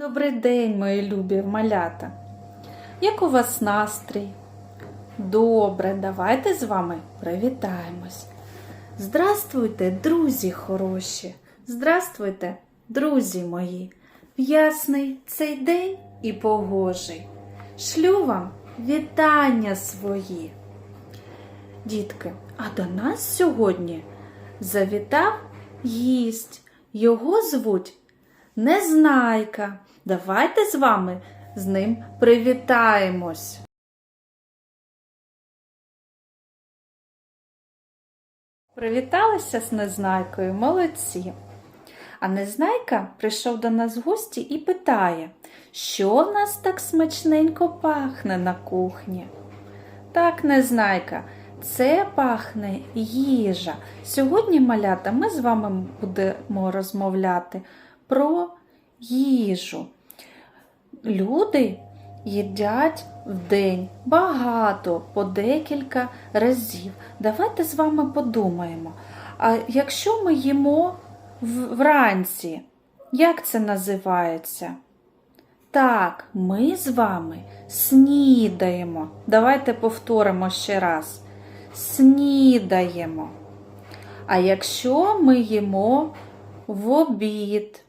Добрий день, мої любі малята. Як у вас настрій? Добре, давайте з вами привітаємось. Здравствуйте, друзі хороші! Здравствуйте, друзі мої! Ясний цей день і погожий. Шлю вам вітання свої. Дітки, а до нас сьогодні завітав гість. Його звуть Незнайка. Давайте з вами з ним привітаємось. Привіталися з Незнайкою, молодці. А Незнайка прийшов до нас в гості і питає, що в нас так смачненько пахне на кухні. Так, Незнайка, це пахне їжа. Сьогодні, малята, ми з вами будемо розмовляти про їжу. Люди їдять в день багато, по декілька разів. Давайте з вами подумаємо. А якщо ми їмо вранці, як це називається? Так, ми з вами снідаємо. Давайте повторимо ще раз. Снідаємо. А якщо ми їмо в обід,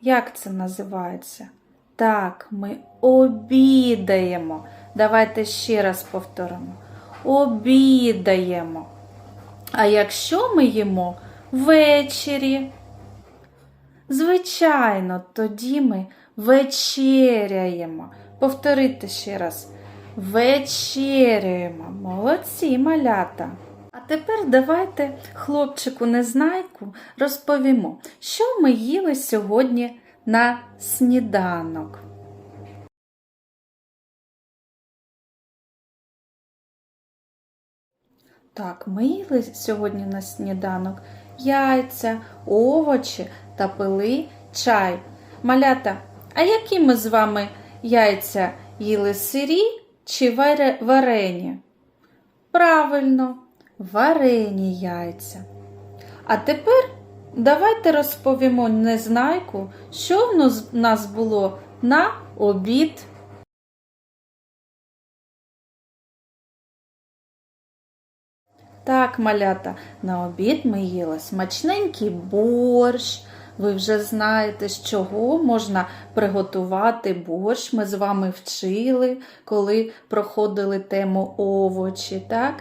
як це називається? Так, ми обідаємо. Давайте ще раз повторимо. Обідаємо. А якщо ми їмо ввечері? Звичайно, тоді ми вечеряємо. Повторити ще раз. Вечеряємо. Молодці малята. Тепер давайте хлопчику незнайку розповімо, що ми їли сьогодні на сніданок. Так, ми їли сьогодні на сніданок яйця, овочі та пили чай. Малята, а які ми з вами яйця їли сирі чи варені? Правильно, варені яйця. А тепер давайте розповімо незнайку, що в нас- було на обід. Так, малята, на обід ми їли смачненький борщ. Ви вже знаєте, з чого можна приготувати борщ. Ми з вами вчили, коли проходили тему овочі. так?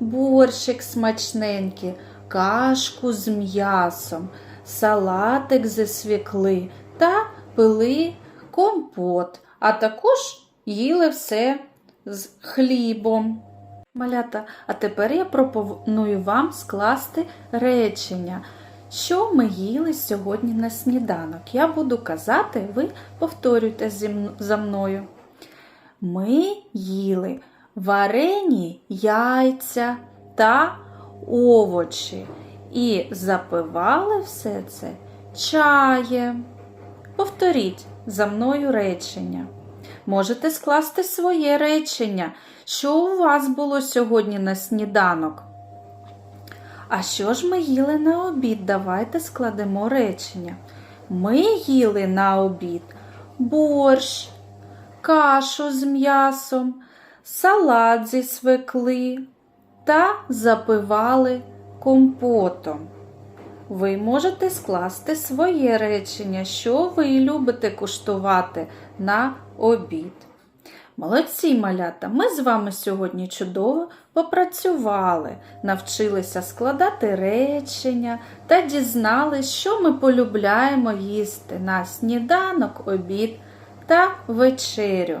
Борщик смачненький, кашку з м'ясом, салатик зі свікли та пили компот, а також їли все з хлібом. Малята, а тепер я пропоную вам скласти речення, що ми їли сьогодні на сніданок. Я буду казати, ви повторюйте за мною. Ми їли варені яйця та овочі і запивали все це чаєм. Повторіть за мною речення. Можете скласти своє речення. Що у вас було сьогодні на сніданок? А що ж ми їли на обід? Давайте складемо речення. Ми їли на обід борщ, кашу з м'ясом, салат зі свекли та запивали компотом. Ви можете скласти своє речення, що ви любите куштувати на обід. Молодці малята! Ми з вами сьогодні чудово попрацювали, навчилися складати речення та дізнались, що ми полюбляємо їсти на сніданок, обід та вечерю.